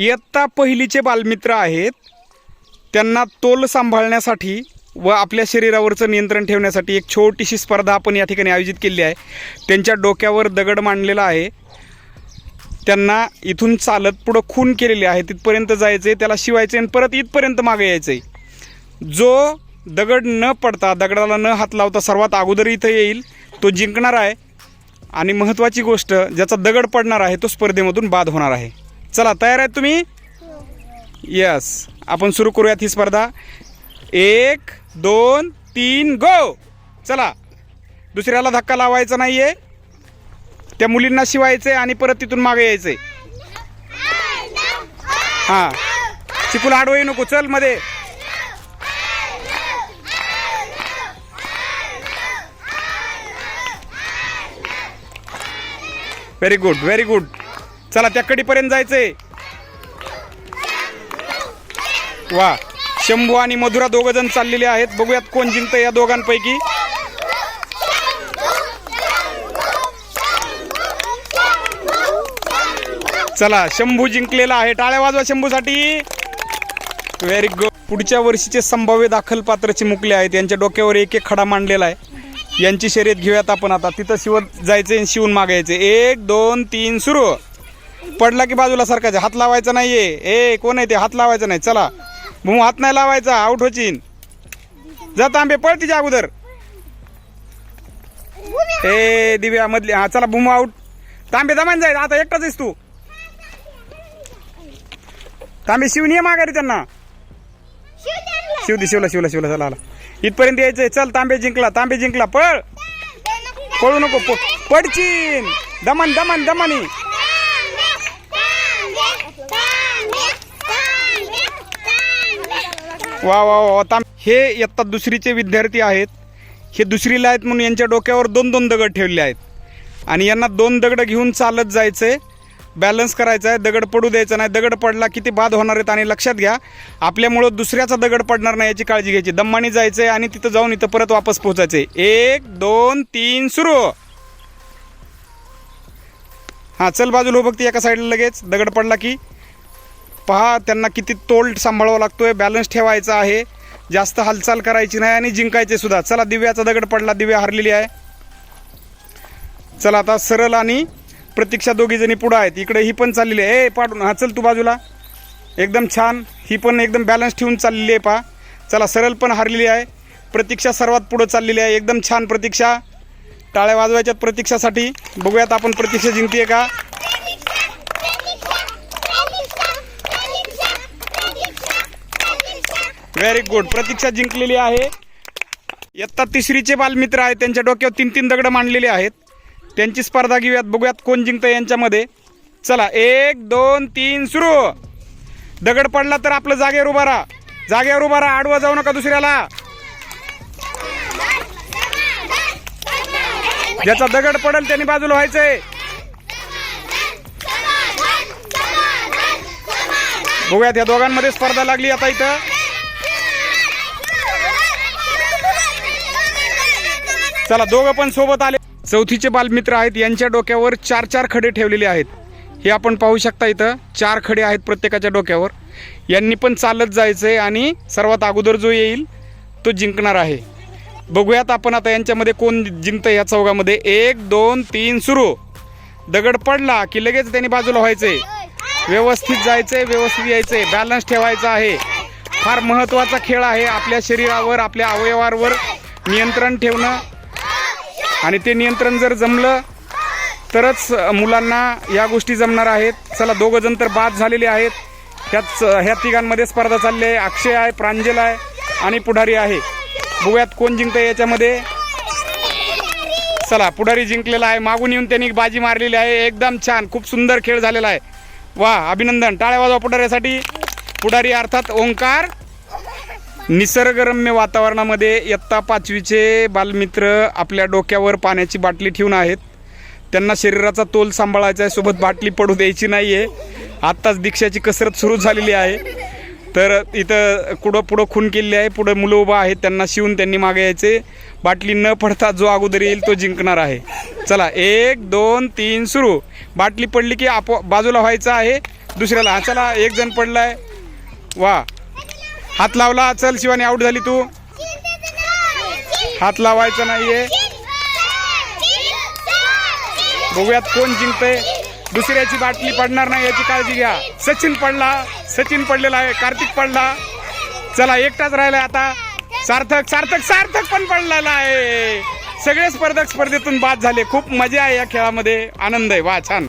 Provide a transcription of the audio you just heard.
इयत्ता पहिलीचे बालमित्र आहेत. त्यांना तोल सांभाळण्यासाठी व आपल्या शरीरावरचं नियंत्रण ठेवण्यासाठी एक छोटीशी स्पर्धा आपण या ठिकाणी आयोजित केली आहे. त्यांच्या डोक्यावर दगड मांडलेला आहे. त्यांना इथून चालत पुढं खून केलेले आहे. तिथपर्यंत जायचं आहे त्याला शिवायचं आणि परत इथपर्यंत मागे यायचं आहे जो दगड न पडता दगडाला न हात लावता सर्वात अगोदर इथं येईल तो जिंकणार आहे. आणि महत्त्वाची गोष्ट ज्याचा दगड पडणार आहे तो स्पर्धेमधून बाद होणार आहे. चला तयार आहेत तुम्ही? यस आपण सुरू करूयात ही स्पर्धा. एक दोन तीन गो चला. दुसऱ्याला धक्का लावायचा नाही आहे त्या मुलींना शिवायचंय आणि परत तिथून मागे यायचंय. हां. चिकूला आडवही नको. चलमध्ये. व्हेरी गुड व्हेरी गुड चला त्या कडीपर्यंत जायचंय. वा शंभू आणि मधुरा दोघ जण चाललेले आहेत. बघूयात कोण जिंकतं या दोघांपैकी. चला शंभू जिंकलेला आहे. टाळ्या वाजवा शंभूसाठी. व्हेरी गुड पुढच्या वर्षीचे संभाव्य दाखल पात्र चिमुकले आहेत. यांच्या डोक्यावर एक एक खडा मांडलेला आहे. यांची शर्यत घेऊयात आपण आता. तिथं शिवत जायचे आणि शिवून मागायचे एक दोन तीन सुरू. पडला की बाजूला सरकायचं. हात लावायचा नाहीये. ए कोण आहे ते? हात लावायचा नाही. चला. भाऊ हात नाही लावायचा. आउट होचीन जा तांबे पळ तिच्या अगोदर. ए दिव्या मधली. हा चला भूम आउट तांबे दमान जाईल आता एकटाच आहेस तू. तांबे शिवनी ये माघारी त्यांना. शिवदी शिवला शिवला शिवला. चला आला. इथपर्यंत यायचंय. चल तांबे जिंकला तांबे जिंकला. पळ. पळू नको. पडचीन दमन दमन दमनी. वा वा वा तांब हे इयत्ता दुसरीचे विद्यार्थी आहेत. हे दुसरीला आहेत म्हणून यांच्या डोक्यावर दोन दोन दगड ठेवले आहेत. आणि यांना दोन दगड घेऊन चालत जायचं आहे बॅलन्स करायचा आहे. दगड पडू द्यायचा नाही. दगड पडला किती बाद होणार आहेत आणि लक्षात घ्या आपल्यामुळं दुसऱ्याचा दगड पडणार नाही याची काळजी घ्यायची. दम्माने जायचं आहे आणि तिथं जाऊन इथं परत वापस पोहोचायचंय. एक दोन तीन सुरू. हां चल बाजूला हो बघते. एका साईडला लगेच. दगड पडला की पहा त्यांना किती तोल सांभाळावा लागतोय बॅलन्स ठेवायचा आहे. जास्त हालचाल करायची नाही आणि जिंकायचे सुद्धा. चला दिव्याचा दगड पडला दिव्या हरलेली आहे. चला आता सरळ आणि प्रतीक्षा दोघी जणी पुढं आहेत. इकडे ही पण चाललेली आहे. ए पाडून हा चल तू बाजूला. एकदम छान ही पण एकदम बॅलन्स ठेवून चाललेली आहे पहा. चला सरळ पण हरलेली आहे. प्रतीक्षा सर्वात पुढं चाललेली आहे. एकदम छान प्रतीक्षा. टाळ्या वाजवायच्यात प्रतीक्षासाठी. बघूयात आपण प्रतीक्षा जिंकते का? व्हेरी गुड प्रतीक्षा जिंकलेली आहे. इयत्ता तिसरीचे बालमित्र आहेत. त्यांच्या डोक्यावर तीन तीन दगड मांडलेले आहेत. त्यांची स्पर्धा घेऊयात. बघूयात कोण जिंकतं यांच्यामध्ये. चला एक दोन तीन सुरू. दगड पडला तर आपलं जागेवर उभा राहा. जागेवर उभा राहा. आडवा जाऊ नका दुसऱ्याला. ज्याचा दगड पडेल त्यांनी बाजूला व्हायचंय. बघूयात या दोघांमध्ये स्पर्धा लागली आता इथं. चला दोघं पण सोबत आले. चौथीचे बालमित्र आहेत यांच्या डोक्यावर चार चार खडे ठेवलेले आहेत. हे आपण पाहू शकता इथं चार खडे आहेत प्रत्येकाच्या डोक्यावर. यांनी पण चालत जायचं आहे आणि सर्वात अगोदर जो येईल तो जिंकणार आहे. बघूयात आपण आता यांच्यामध्ये कोण जिंकतं या चौघामध्ये. एक दोन तीन सुरू. दगड पडला की लगेच त्यांनी बाजूला व्हायचंय. व्यवस्थित जायचंय व्यवस्थित यायचंय. बॅलन्स ठेवायचा आहे. फार महत्त्वाचा खेळ आहे आपल्या शरीरावर आपल्या अवयवांवर नियंत्रण ठेवणं. आणि ते नियंत्रण जर जमलं तरच मुलांना या गोष्टी जमणार आहेत. चला दोघं जण तर बाद झालेले आहेत. ह्याच ह्या तिघांमध्ये स्पर्धा चालली आहे. अक्षय आहे प्रांजल आहे आणि पुढारी आहे. बघूयात कोण जिंकतं याच्यामध्ये. चला पुढारी जिंकलेला आहे. मागून येऊन त्यांनी बाजी मारलेली आहे. एकदम छान खूप सुंदर खेळ झालेला आहे. वा अभिनंदन. टाळ्या वाजवा पुढाऱ्यासाठी. पुढारी अर्थात ओंकार. निसर्गरम्य वातावरणामध्ये इयत्ता पाचवीचे बालमित्र आपल्या डोक्यावर पाण्याची बाटली ठेवून आहेत. त्यांना शरीराचा तोल सांभाळायचा आहे सोबत बाटली पडू द्यायची नाही आहे आत्ताच दीक्षाची कसरत सुरू झालेली आहे. तर इथं कुठं पुढं खून केलेली आहे पुढं मुलं उभं आहेत त्यांना शिवून त्यांनी मागे यायचे. बाटली न पडता जो अगोदर येईल तो जिंकणार आहे. चला एक दोन तीन सुरू. बाटली पडली की आपो बाजूला व्हायचं आहे दुसऱ्याला. हा चला एक जण पडला आहे वा. हात लावला चल शिवानी आऊट झाली तू. हात लावायचा नाहीये. बघूयात कोण जिंकतंय. दुसऱ्याची बाटली पडणार नाही याची काळजी घ्या. सचिन पडला. सचिन पडलेला आहे कार्तिक पडला. चला एकटाच राहिलाय आता. सार्थक सार्थक सार्थक पण पडलेला आहे. सगळे स्पर्धक स्पर्धेतून बाद झाले. खूप मजा आहे या खेळामध्ये. आनंद आहे. वा छान.